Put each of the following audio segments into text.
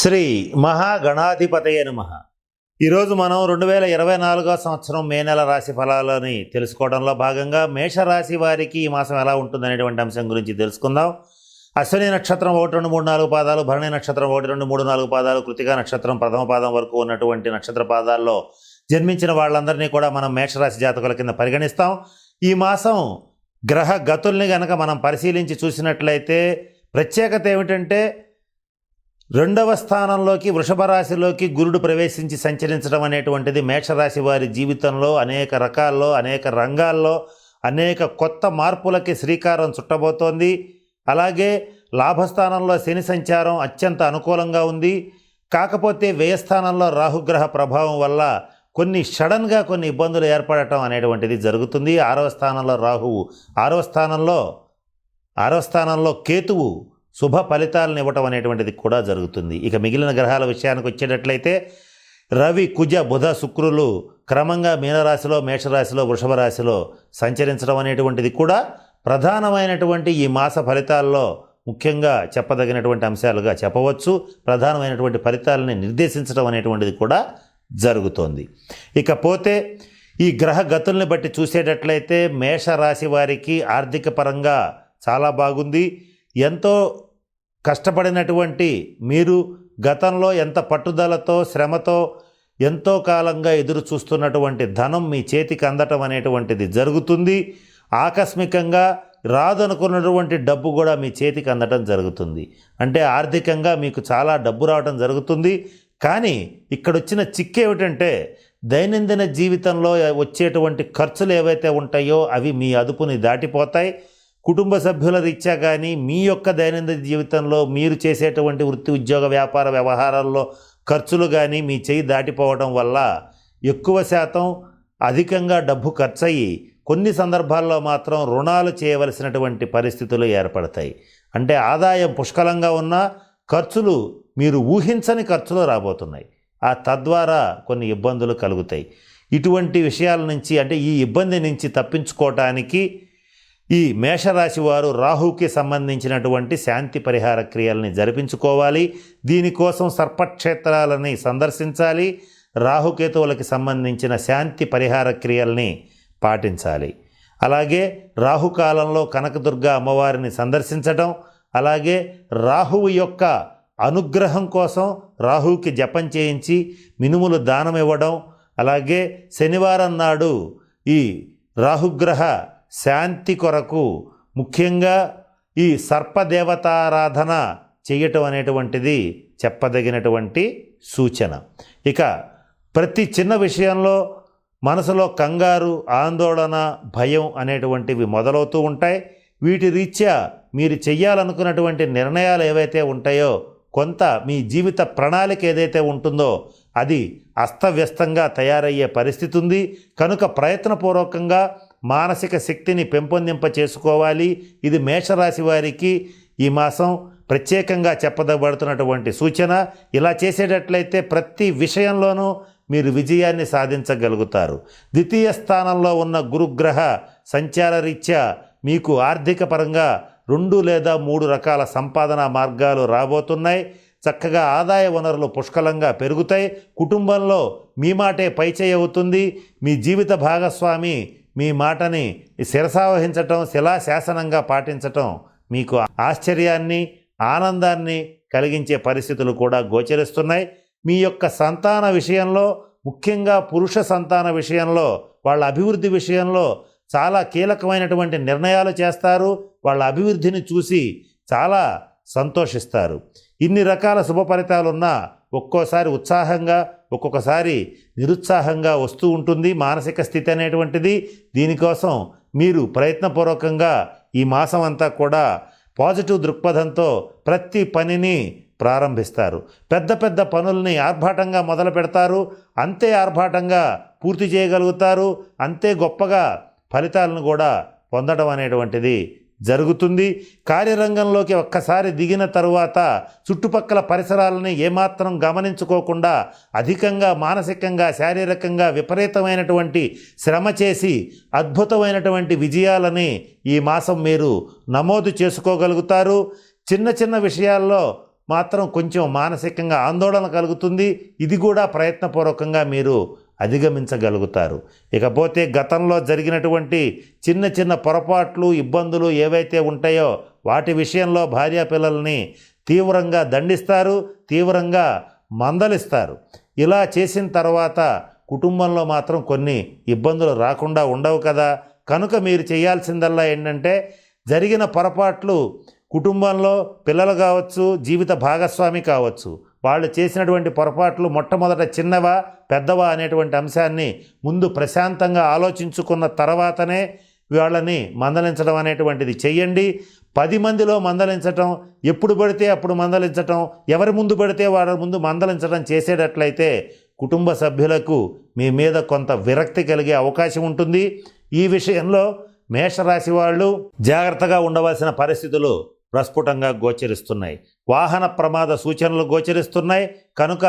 శ్రీ మహాగణాధిపతయ నమ. ఈరోజు మనం రెండు వేల ఇరవై నాలుగో సంవత్సరం మే నెల రాశి ఫలాలని తెలుసుకోవడంలో భాగంగా మేషరాశి వారికి ఈ మాసం ఎలా ఉంటుందనేటువంటి అంశం గురించి తెలుసుకుందాం. అశ్విని నక్షత్రం ఒకటి రెండు మూడు నాలుగు పాదాలు భరణి నక్షత్రం ఒకటి రెండు మూడు నాలుగు పాదాలు కృతికా నక్షత్రం ప్రథమ పాదం వరకు ఉన్నటువంటి నక్షత్ర పాదాల్లో జన్మించిన వాళ్ళందరినీ కూడా మనం మేషరాశి జాతకుల కింద పరిగణిస్తాం. ఈ మాసం గ్రహ గతుల్ని గనక మనం పరిశీలించి చూసినట్లయితే ప్రత్యేకత ఏమిటంటే రెండవ స్థానంలోకి వృషభ రాశిలోకి గురుడు ప్రవేశించి సంచరించడం అనేటువంటిది మేషరాశి వారి జీవితంలో అనేక రకాల్లో అనేక రంగాల్లో అనేక కొత్త మార్పులకి శ్రీకారం చుట్టబోతోంది. అలాగే లాభస్థానంలో శని సంచారం అత్యంత అనుకూలంగా ఉంది. కాకపోతే వ్యయస్థానంలో రాహుగ్రహ ప్రభావం వల్ల కొన్ని సడన్గా కొన్ని ఇబ్బందులు ఏర్పడటం అనేటువంటిది జరుగుతుంది. ఆరవ స్థానంలో రాహువు ఆరవ స్థానంలో ఆరవ స్థానంలో కేతువు శుభ ఫలితాలను ఇవ్వటం అనేటువంటిది కూడా జరుగుతుంది. ఇక మిగిలిన గ్రహాల విషయానికి వచ్చేటట్లయితే రవి కుజ బుధ శుక్రులు క్రమంగా మీనరాశిలో మేషరాశిలో వృషభ రాశిలో సంచరించడం అనేటువంటిది కూడా ప్రధానమైనటువంటి ఈ మాస ఫలితాల్లో ముఖ్యంగా చెప్పదగినటువంటి అంశాలుగా చెప్పవచ్చు. ప్రధానమైనటువంటి ఫలితాలని నిర్దేశించడం అనేటువంటిది కూడా జరుగుతోంది. ఇకపోతే ఈ గ్రహ గతుల్ని బట్టి చూసేటట్లయితే మేషరాశి వారికి ఆర్థిక పరంగా చాలా బాగుంది. ఎంతో కష్టపడినటువంటి మీరు గతంలో ఎంత పట్టుదలతో శ్రమతో ఎంతో కాలంగా ఎదురు చూస్తున్నటువంటి ధనం మీ చేతికి అందటం అనేటువంటిది జరుగుతుంది. ఆకస్మికంగా రాదనుకున్నటువంటి డబ్బు కూడా మీ చేతికి అందటం జరుగుతుంది. అంటే ఆర్థికంగా మీకు చాలా డబ్బు రావడం జరుగుతుంది. కానీ ఇక్కడ వచ్చిన చిక్కు ఏమిటంటే దైనందిన జీవితంలో వచ్చేటువంటి ఖర్చులు ఏవైతే ఉంటాయో అవి మీ అదుపుని దాటిపోతాయి. కుటుంబ సభ్యుల రీత్యా కానీ మీ యొక్క దైనందిన జీవితంలో మీరు చేసేటువంటి వృత్తి ఉద్యోగ వ్యాపార వ్యవహారాల్లో ఖర్చులు కానీ మీ చేయి దాటిపోవడం వల్ల ఎక్కువ శాతం అధికంగా డబ్బు ఖర్చయి కొన్ని సందర్భాల్లో మాత్రం రుణాలు చేయవలసినటువంటి పరిస్థితులు ఏర్పడతాయి. అంటే ఆదాయం పుష్కలంగా ఉన్నా ఖర్చులు మీరు ఊహించని ఖర్చులు రాబోతున్నాయి. ఆ తద్వారా కొన్ని ఇబ్బందులు కలుగుతాయి. ఇటువంటి విషయాల నుంచి అంటే ఈ ఇబ్బంది నుంచి తప్పించుకోవటానికి ఈ మేషరాశి వారు రాహుకి సంబంధించినటువంటి శాంతి పరిహార క్రియల్ని జరిపించుకోవాలి. దీనికోసం సర్పక్షేత్రాలని సందర్శించాలి. రాహుకేతువులకి సంబంధించిన శాంతి పరిహార క్రియల్ని పాటించాలి. అలాగే రాహుకాలంలో కనకదుర్గ అమ్మవారిని సందర్శించటం అలాగే రాహువు యొక్క అనుగ్రహం కోసం రాహుకి జపం చేయించి మినుములు దానం ఇవ్వడం అలాగే శనివారం నాడు ఈ రాహుగ్రహ శాంతి కొరకు ముఖ్యంగా ఈ సర్పదేవతారాధన చేయటం అనేటువంటిది చెప్పదగినటువంటి సూచన. ఇక ప్రతి చిన్న విషయంలో మనసులో కంగారు ఆందోళన భయం అనేటువంటివి మొదలవుతూ ఉంటాయి. వీటి రీత్యా మీరు చెయ్యాలనుకున్నటువంటి నిర్ణయాలు ఏవైతే ఉంటాయో కొంత మీ జీవిత ప్రణాళిక ఏదైతే ఉంటుందో అది అస్తవ్యస్తంగా తయారయ్యే పరిస్థితి ఉంది. కనుక ప్రయత్నపూర్వకంగా మానసిక శక్తిని పెంపొందింప చేసుకోవాలి ఇది మేషరాశి వారికి ఈ మాసం ప్రత్యేకంగా చెప్పదబడుతున్నటువంటి సూచన. ఇలా చేసేటట్లయితే ప్రతి విషయంలోనూ మీరు విజయాన్ని సాధించగలుగుతారు. ద్వితీయ స్థానంలో ఉన్న గురుగ్రహ సంచార రీత్యా మీకు ఆర్థిక పరంగా రెండు లేదా మూడు రకాల సంపాదన మార్గాలు రాబోతున్నాయి. చక్కగా ఆదాయ వనరులు పుష్కలంగా పెరుగుతాయి. కుటుంబంలో మీ మాటే పైచేయి అవుతుంది. మీ జీవిత భాగస్వామి మీ మాటని శిరసావహించటం శిలాశాసనంగా పాటించటం మీకు ఆశ్చర్యాన్ని ఆనందాన్ని కలిగించే పరిస్థితులు కూడా గోచరిస్తున్నాయి. మీ యొక్క సంతాన విషయంలో ముఖ్యంగా పురుష సంతాన విషయంలో వాళ్ళ అభివృద్ధి విషయంలో చాలా కీలకమైనటువంటి నిర్ణయాలు చేస్తారు. వాళ్ళ అభివృద్ధిని చూసి చాలా సంతోషిస్తారు. ఇన్ని రకాల శుభ ఫలితాలున్నా ఒక్కోసారి ఉత్సాహంగా ఒక్కొక్కసారి నిరుత్సాహంగా వస్తూ ఉంటుంది మానసిక స్థితి అనేటువంటిది. దీనికోసం మీరు ప్రయత్నపూర్వకంగా ఈ మాసం అంతా కూడా పాజిటివ్ దృక్పథంతో ప్రతి పనిని ప్రారంభిస్తారు. పెద్ద పెద్ద పనుల్ని ఆర్భాటంగా మొదలు పెడతారు. అంతే ఆర్భాటంగా పూర్తి చేయగలుగుతారు. అంతే గొప్పగా ఫలితాలను కూడా పొందడం అనేటువంటిది జరుగుతుంది. కార్యరంగంలోకి ఒక్కసారి దిగిన తరువాత చుట్టుపక్కల పరిసరాలని ఏమాత్రం గమనించుకోకుండా అధికంగా మానసికంగా శారీరకంగా విపరీతమైనటువంటి శ్రమ చేసి అద్భుతమైనటువంటి విజయాలని ఈ మాసం మీరు నమోదు చేసుకోగలుగుతారు. చిన్న చిన్న విషయాల్లో మాత్రం కొంచెం మానసికంగా ఆందోళన కలుగుతుంది. ఇది కూడా ప్రయత్నపూర్వకంగా మీరు అధిగమించగలుగుతారు. ఇకపోతే గతంలో జరిగినటువంటి చిన్న చిన్న పొరపాట్లు ఇబ్బందులు ఏవైతే ఉంటాయో వాటి విషయంలో భార్యా పిల్లల్ని తీవ్రంగా దండిస్తారు తీవ్రంగా మందలిస్తారు. ఇలా చేసిన తర్వాత కుటుంబంలో మాత్రం కొన్ని ఇబ్బందులు రాకుండా ఉండవు కదా. కనుక మీరు చేయాల్సిందల్లా ఏంటంటే జరిగిన పొరపాట్లు కుటుంబంలో పిల్లలు కావచ్చు జీవిత భాగస్వామి కావచ్చు వాళ్ళు చేసినటువంటి పొరపాట్లు మొట్టమొదట చిన్నవా పెద్దవా అనేటువంటి అంశాన్ని ముందు ప్రశాంతంగా ఆలోచించుకున్న తర్వాతనే వాళ్ళని మందలించడం అనేటువంటిది చెయ్యండి. పది మందిలో మందలించటం ఎప్పుడు పడితే అప్పుడు మందలించటం ఎవరి ముందు పడితే వాళ్ళ ముందు మందలించడం చేసేటట్లయితే కుటుంబ సభ్యులకు మీ మీద కొంత విరక్తి కలిగే అవకాశం ఉంటుంది. ఈ విషయంలో మేషరాశి వాళ్ళు జాగ్రత్తగా ఉండవలసిన పరిస్థితులు ప్రస్ఫుటంగా గోచరిస్తున్నాయి. వాహన ప్రమాద సూచనలు గోచరిస్తున్నాయి. కనుక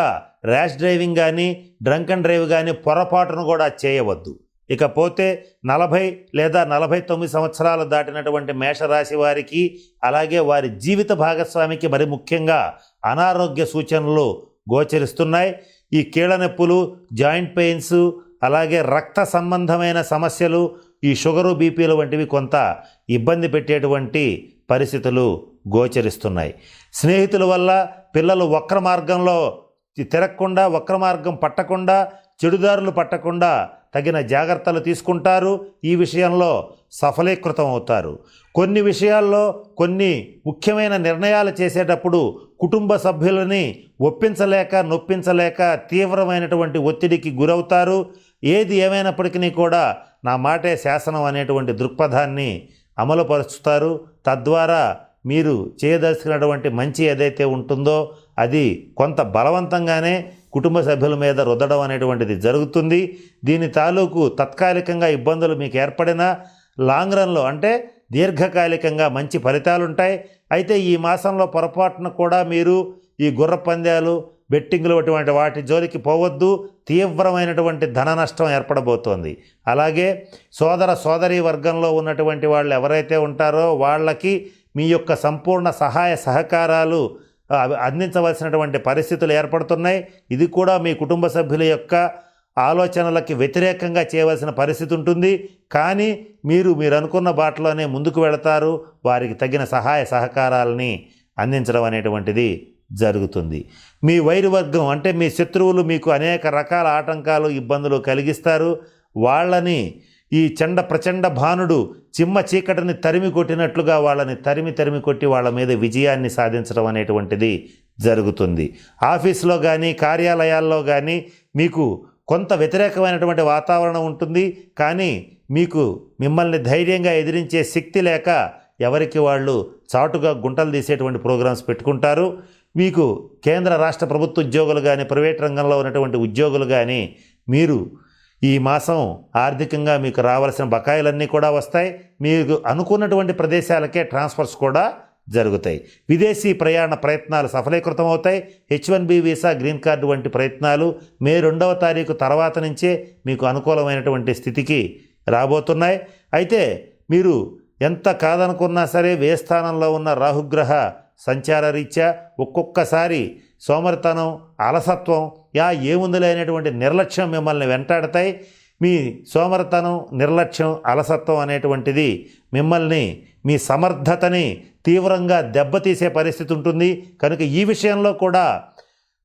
ర్యాష్ డ్రైవింగ్ కానీ డ్రంక్ అండ్ డ్రైవ్ కానీ పొరపాటును కూడా చేయవద్దు. ఇకపోతే నలభై లేదా నలభై తొమ్మిది సంవత్సరాలు దాటినటువంటి మేషరాశి వారికి అలాగే వారి జీవిత భాగస్వామికి మరి ముఖ్యంగా అనారోగ్య సూచనలు గోచరిస్తున్నాయి. ఈ కీళ్ళ నొప్పులు జాయింట్ పెయిన్స్ అలాగే రక్త సంబంధమైన సమస్యలు ఈ షుగరు బీపీలు వంటివి కొంత ఇబ్బంది పెట్టేటువంటి పరిస్థితులు గోచరిస్తున్నాయి. స్నేహితుల వల్ల పిల్లలు వక్ర మార్గంలో తిరగకుండా వక్ర మార్గం పట్టకుండా చెడుదారులు పట్టకుండా తగిన జాగ్రత్తలు తీసుకుంటారు. ఈ విషయంలో సఫలీకృతం అవుతారు. కొన్ని విషయాల్లో కొన్ని ముఖ్యమైన నిర్ణయాలు చేసేటప్పుడు కుటుంబ సభ్యులని ఒప్పించలేక నొప్పించలేక తీవ్రమైనటువంటి ఒత్తిడికి గురవుతారు. ఏది ఏమైనప్పటికీ కూడా నా మాటే శాసనం అనేటువంటి దృక్పథాన్ని అమలుపరుచుతారు తద్వారా మీరు చేయదలుచుకున్నటువంటి మంచి ఏదైతే ఉంటుందో అది కొంత బలవంతంగానే కుటుంబ సభ్యుల మీద రుద్దడం అనేటువంటిది జరుగుతుంది. దీని తాలూకు తాత్కాలికంగా ఇబ్బందులు మీకు ఏర్పడినా లాంగ్ రన్లో అంటే దీర్ఘకాలికంగా మంచి ఫలితాలు ఉంటాయి అయితే ఈ మాసంలో పొరపాటున కూడా మీరు ఈ గుర్ర పందాలు బెట్టింగ్లు అటువంటి వాటి జోలికి పోవద్దు. తీవ్రమైనటువంటి ధన నష్టం ఏర్పడబోతోంది. అలాగే సోదర సోదరి వర్గంలో ఉన్నటువంటి వాళ్ళు ఎవరైతే ఉంటారో వాళ్ళకి మీ యొక్క సంపూర్ణ సహాయ సహకారాలు అందించవలసినటువంటి పరిస్థితులు ఏర్పడుతున్నాయి. ఇది కూడా మీ కుటుంబ సభ్యుల యొక్క ఆలోచనలకి వ్యతిరేకంగా చేయవలసిన పరిస్థితి ఉంటుంది. కానీ మీరు మీరు అనుకున్న బాటలోనే ముందుకు వెళతారు. వారికి తగిన సహాయ సహకారాలని అందించడం అనేటువంటిది జరుగుతుంది. మీ వైరువర్గం అంటే మీ శత్రువులు మీకు అనేక రకాల ఆటంకాలు ఇబ్బందులు కలిగిస్తారు. వాళ్ళని ఈ చండ ప్రచండ భానుడు చిమ్మ చీకటిని తరిమి కొట్టినట్లుగా వాళ్ళని తరిమి తరిమి కొట్టి వాళ్ళ మీద విజయాన్ని సాధించడం అనేటువంటిది జరుగుతుంది. ఆఫీస్లో కానీ కార్యాలయాల్లో కానీ మీకు కొంత వ్యతిరేకమైనటువంటి వాతావరణం ఉంటుంది. కానీ మీకు మిమ్మల్ని ధైర్యంగా ఎదిరించే శక్తి లేక ఎవరికి వాళ్ళు చాటుగా గుంటలు తీసేటువంటి ప్రోగ్రామ్స్ పెట్టుకుంటారు. మీకు కేంద్ర రాష్ట్ర ప్రభుత్వ ఉద్యోగులు కానీ ప్రైవేట్ రంగంలో ఉన్నటువంటి ఉద్యోగులు కానీ మీరు ఈ మాసం ఆర్థికంగా మీకు రావాల్సిన బకాయిలన్నీ కూడా వస్తాయి. మీకు అనుకున్నటువంటి ప్రదేశాలకే ట్రాన్స్ఫర్స్ కూడా జరుగుతాయి. విదేశీ ప్రయాణ ప్రయత్నాలు సఫలీకృతం అవుతాయి. H one B visa green card వంటి ప్రయత్నాలు మే రెండవ తారీఖు తర్వాత నుంచే మీకు అనుకూలమైనటువంటి స్థితికి రాబోతున్నాయి. అయితే మీరు ఎంత కాదనుకున్నా సరే వే స్థానంలో ఉన్న రాహుగ్రహ సంచార రీత్యా ఒక్కొక్కసారి సోమరితనం అలసత్వం యా ఏముందిలే అనేటువంటి నిర్లక్ష్యం మిమ్మల్ని వెంటాడతాయి. మీ సోమరితనం నిర్లక్ష్యం అలసత్వం అనేటువంటిది మిమ్మల్ని మీ సమర్థతని తీవ్రంగా దెబ్బతీసే పరిస్థితి ఉంటుంది. కనుక ఈ విషయంలో కూడా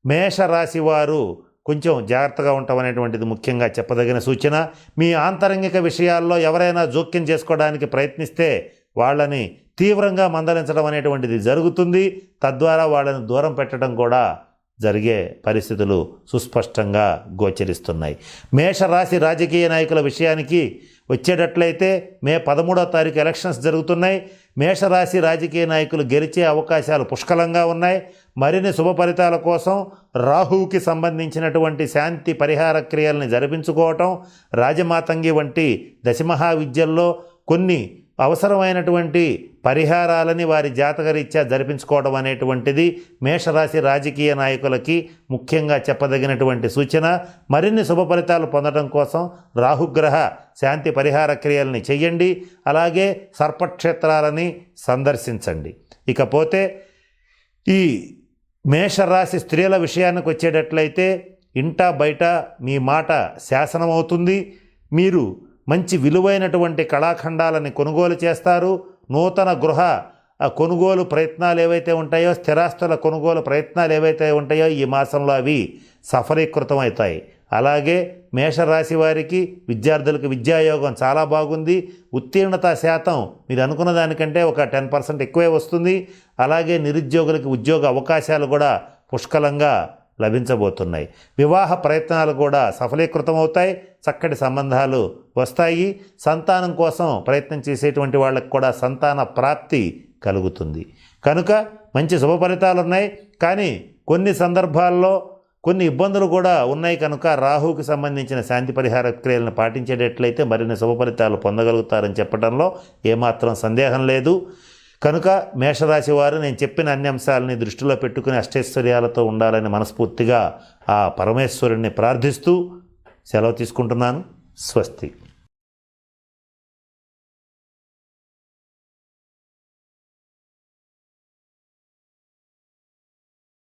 మేషరాశి వారు కొంచెం జాగ్రత్తగా ఉంటాం అనేటువంటిది ముఖ్యంగా చెప్పదగిన సూచన. మీ ఆంతరంగిక విషయాల్లో ఎవరైనా జోక్యం చేసుకోవడానికి ప్రయత్నిస్తే వాళ్ళని తీవ్రంగా మందలించడం అనేటువంటిది జరుగుతుంది. తద్వారా వాళ్ళని దూరం పెట్టడం కూడా జరిగే పరిస్థితులు సుస్పష్టంగా గోచరిస్తున్నాయి. మేషరాశి రాజకీయ నాయకుల విషయానికి వచ్చేటట్లయితే మే పదమూడో తారీఖు ఎలక్షన్స్ జరుగుతున్నాయి. మేషరాశి రాజకీయ నాయకులు గెలిచే అవకాశాలు పుష్కలంగా ఉన్నాయి. మరిన్ని శుభ ఫలితాల కోసం రాహువుకి సంబంధించినటువంటి శాంతి పరిహార క్రియల్ని జరిపించుకోవటం రాజమాతంగి వంటి దశమహావిద్యల్లో కొన్ని అవసరమైనటువంటి పరిహారాలని వారి జాతకరీత్యా జరిపించుకోవడం అనేటువంటిది మేషరాశి రాజకీయ నాయకులకి ముఖ్యంగా చెప్పదగినటువంటి సూచన. మరిన్ని శుభ ఫలితాలు పొందడం కోసం రాహుగ్రహ శాంతి పరిహార క్రియల్ని చేయండి అలాగే సర్పక్షేత్రాలని సందర్శించండి. ఇకపోతే ఈ మేషరాశి స్త్రీల విషయానికి వచ్చేటట్లయితే ఇంట బయట మీ మాట శాసనమవుతుంది. మీరు మంచి విలువైనటువంటి కళాఖండాలని కొనుగోలు చేస్తారు. నూతన గృహ కొనుగోలు ప్రయత్నాలు ఏవైతే ఉంటాయో స్థిరాస్తుల కొనుగోలు ప్రయత్నాలు ఏవైతే ఉంటాయో ఈ మాసంలో అవి సఫలీకృతం అవుతాయి అలాగే మేషరాశి వారికి విద్యార్థులకు విద్యాయోగం చాలా బాగుంది. ఉత్తీర్ణత శాతం మీరు అనుకున్న దానికంటే ఒక టెన్ పర్సెంట్ ఎక్కువే వస్తుంది. అలాగే నిరుద్యోగులకు ఉద్యోగ అవకాశాలు కూడా పుష్కలంగా లభించబోతున్నాయి. వివాహ ప్రయత్నాలు కూడా సఫలీకృతం అవుతాయి చక్కటి సంబంధాలు వస్తాయి. సంతానం కోసం ప్రయత్నం చేసేటువంటి వాళ్ళకి కూడా సంతాన ప్రాప్తి కలుగుతుంది. కనుక మంచి శుభ ఫలితాలు ఉన్నాయి. కానీ కొన్ని సందర్భాల్లో కొన్ని ఇబ్బందులు కూడా ఉన్నాయి. కనుక రాహుకి సంబంధించిన శాంతి పరిహార క్రియలను పాటించేటట్లయితే మరిన్ని శుభ ఫలితాలు పొందగలుగుతారని చెప్పడంలో ఏమాత్రం సందేహం లేదు. కనుక మేషరాశి వారు నేను చెప్పిన అన్ని అంశాలని దృష్టిలో పెట్టుకుని అష్టైశ్వర్యాలతో ఉండాలని మనస్ఫూర్తిగా ఆ పరమేశ్వరుణ్ణి ప్రార్థిస్తూ సెలవు తీసుకుంటున్నాను. స్వస్తి.